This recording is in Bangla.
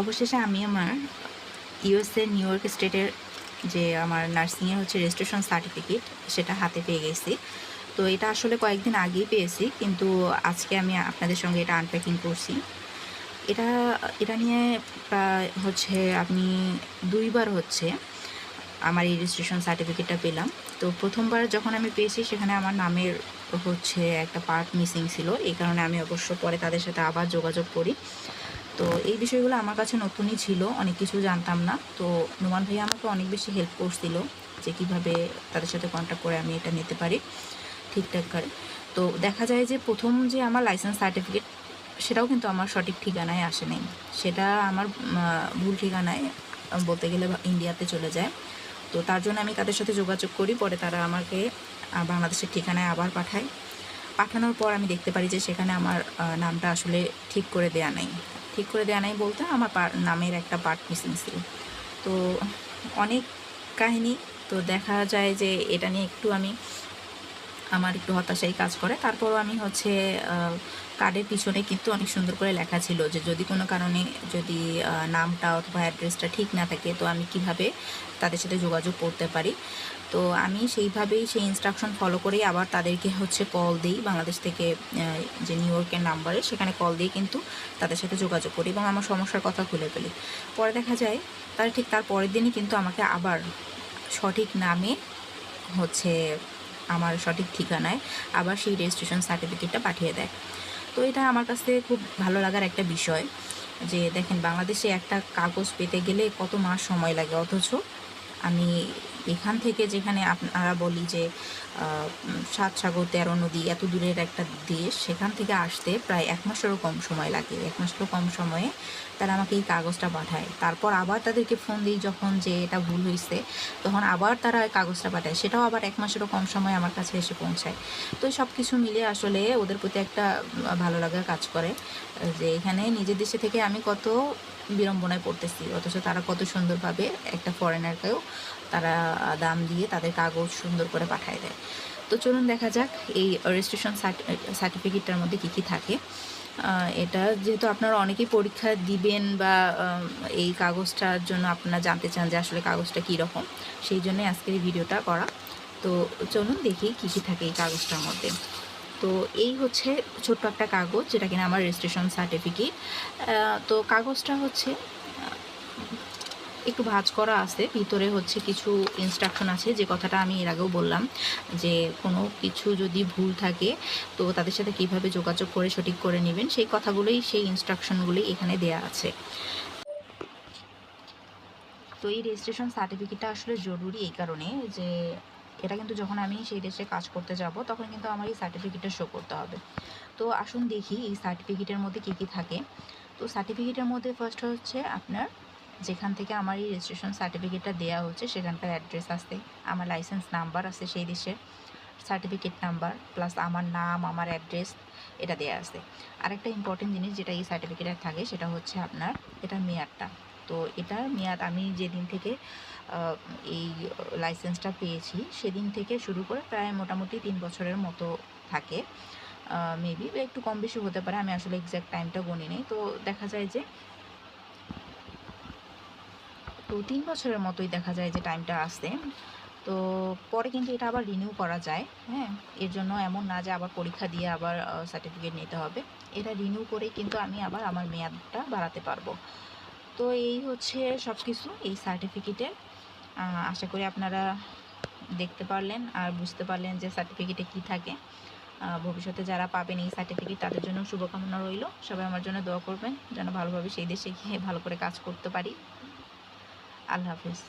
অবশেষে আমি আমার ইউএসএ নিউ ইয়র্ক স্টেটের যে আমার নার্সিংয়ের হচ্ছে রেজিস্ট্রেশন সার্টিফিকেট সেটা হাতে পেয়ে গেছি। তো এটা আসলে কয়েকদিন আগেই পেয়েছি, কিন্তু আজকে আমি আপনাদের সঙ্গে এটা আনপ্যাকিং করছি। এটা এটা নিয়ে প্রায় হচ্ছে আপনি দুইবার হচ্ছে আমার এই রেজিস্ট্রেশন সার্টিফিকেটটা পেলাম। তো প্রথমবার যখন আমি পেয়েছি, সেখানে আমার নামের হচ্ছে একটা পার্ট মিসিং ছিল। এই কারণে আমি অবশ্য পরে তাদের সাথে আবার যোগাযোগ করি। তো এই বিষয়গুলো আমার কাছে নতুনই ছিল, অনেক কিছু জানতাম না। তো নোমান ভাইয়া আমাকে অনেক বেশি হেল্প করছিল যে কীভাবে তাদের সাথে কন্ট্যাক্ট করে আমি এটা নিতে পারি ঠিকঠাক করে। তো দেখা যায় যে প্রথম যে আমার লাইসেন্স সার্টিফিকেট সেটাও কিন্তু আমার সঠিক ঠিকানায় আসে নাই। সেটা আমার ভুল ঠিকানায় বলতে গেলে ইন্ডিয়াতে চলে যায়। তো তার জন্য আমি তাদের সাথে যোগাযোগ করি, পরে তারা আমাকে বাংলাদেশের ঠিকানায় আবার পাঠায়। পাঠানোর পর আমি দেখতে পারি যে সেখানে আমার নামটা আসলে ঠিক করে দেয়া নাই। ঠিক করে দেয়া নাই বলতে আমার নামের একটা পার্ট মিসিং ছিল। তো অনেক কাহিনী, তো দেখা যায় যে এটা নিয়ে একটু আমি আমার একটু হতাশাই কাজ করে। তারপরও আমি হচ্ছে কার্ডের পিছনে কিন্তু অনেক সুন্দর করে লেখা ছিল যে যদি কোনো কারণে যদি নামটা অথবা অ্যাড্রেসটা ঠিক না থাকে, তো আমি কীভাবে তাদের সাথে যোগাযোগ করতে পারি? তো আমি সেইভাবেই সেই ইনস্ট্রাকশন ফলো করেই আবার তাদেরকে হচ্ছে কল দিই বাংলাদেশ থেকে যে নিউ ইয়র্কের নাম্বারে সেখানে কল দিয়ে কিন্তু তাদের সাথে যোগাযোগ করি এবং আমার সমস্যার কথা খুলে ফেলি। পরে দেখা যায়, তারা ঠিক তার পরের দিনই কিন্তু আমাকে আবার সঠিক নামে হচ্ছে আমার সঠিক ঠিকানায় আবার সেই রেজিস্ট্রেশন সার্টিফিকেটটা পাঠিয়ে দেয়। তো এটা আমার কাছে খুব ভালো লাগার একটা বিষয় যে দেখেন বাংলাদেশে একটা কাগজ পেতে গেলে কত মাস সময় লাগে? অথচ আমি এখান থেকে যেখানে আপনারা বলি যে সাত সাগর তেরো নদী এত দূরের একটা দেশ, সেখান থেকে আসতে প্রায় এক মাসেরও কম সময় লাগে। এক মাসেরও কম সময়ে তারা আমাকে এই কাগজটা পাঠায়। তারপর আবার তাদেরকে ফোন দিই যখন যে এটা ভুল হয়েছে তখন আবার তারা কাগজটা পাঠায়। সেটাও আবার এক মাসেরও কম সময় আমার কাছে এসে পৌঁছায়। তো সব কিছু মিলে আসলে ওদের প্রতি একটা ভালো লাগা কাজ করে, যে এখানে নিজের দেশে থেকে আমি কত বিড়ম্বনায় পড়তেছি, অথচ তারা কত সুন্দরভাবে একটা ফরেনারকেও তারা দাম দিয়ে তাদের কাগজ সুন্দর করে পাঠায় দেয়। তো চলুন দেখা যাক এই রেজিস্ট্রেশন সার্টিফিকেটটার মধ্যে কী কী থাকে। এটা যেহেতু আপনারা অনেকেই পরীক্ষা দিবেন বা এই কাগজটার জন্য আপনারা জানতে চান যে আসলে কাগজটা কী রকম, সেই জন্যই আজকের এই ভিডিওটা করা। তো চলুন দেখি কী কী থাকে এই কাগজটার মধ্যে। তো এই হচ্ছে ছোট্ট একটা কাগজ যেটা কিনা আমার রেজিস্ট্রেশন সার্টিফিকেট তো কাগজটা হচ্ছে একটু ভাঁজ করা আছে। ভিতরে হচ্ছে কিছু ইনস্ট্রাকশন আছে, যে কথাটা আমি এর আগেও বললাম, যে কোনো কিছু যদি ভুল থাকে, তো তাদের সাথে কীভাবে যোগাযোগ করে, সঠিক করে নেবেন, সেই কথাগুলোই, সেই ইনস্ট্রাকশনগুলোই এখানে দেয়া আছে। তো এই রেজিস্ট্রেশন সার্টিফিকেটটা আসলে জরুরি এই কারণে, যে এটা কিন্তু যখন আমি সেই দেশে কাজ করতে যাব, তখন কিন্তু আমার এই সার্টিফিকেটটা শো করতে হবে। তো আসুন দেখি, এই সার্টিফিকেটের মধ্যে কী কী থাকে। তো সার্টিফিকেটের মধ্যে ফার্স্ট হচ্ছে আপনার যেখান থেকে আমার এই রেজিস্ট্রেশন সার্টিফিকেটটা দেওয়া হচ্ছে, সেখানকার অ্যাড্রেস আছে আমার লাইসেন্স নাম্বার আছে সেই দেশের সার্টিফিকেট নাম্বার প্লাস আমার নাম, আমার অ্যাড্রেস এটা দেওয়া আছে আরেকটা ইম্পর্টেন্ট জিনিস যেটা এই সার্টিফিকেটে থাকে, সেটা হচ্ছে আপনার এটা মেয়াদটা। তো এটার মেয়াদ, আমি যেদিন থেকে এই লাইসেন্সটা পেয়েছি, সেদিন থেকে শুরু করে প্রায় মোটামুটি তিন বছরের মতো থাকে। মেবি একটু কম বেশি হতে পারে, আমি আসলে এক্স্যাক্ট টাইমটা গুনি নেই। তো দেখা যায় যে তো তিন বছরের মতোই দেখা যায় যে টাইমটা আসতে। তো পরে কিন্তু এটা আবার রিনিউ করা যায় হ্যাঁ? এর জন্য এমন না যে আবার পরীক্ষা দিয়ে আবার সার্টিফিকেট নিতে হবে। এটা রিনিউ করে কিন্তু আমি আবার আমার মেয়াদটা বাড়াতে পারব। তো এই হচ্ছে সব কিছু এই সার্টিফিকেটের আশা করি আপনারা দেখতে পারলেন আর বুঝতে পারলেন যে সার্টিফিকেটে কি থাকে। ভবিষ্যতে যারা পাবেন এই সার্টিফিকেট তাদের জন্য শুভকামনা রইল। সবাই আমার জন্য দোয়া করবেন, যেন ভালোভাবে সেই দেশে গিয়ে ভালো করে কাজ করতে পারি। আল্লাহ হাফিজ।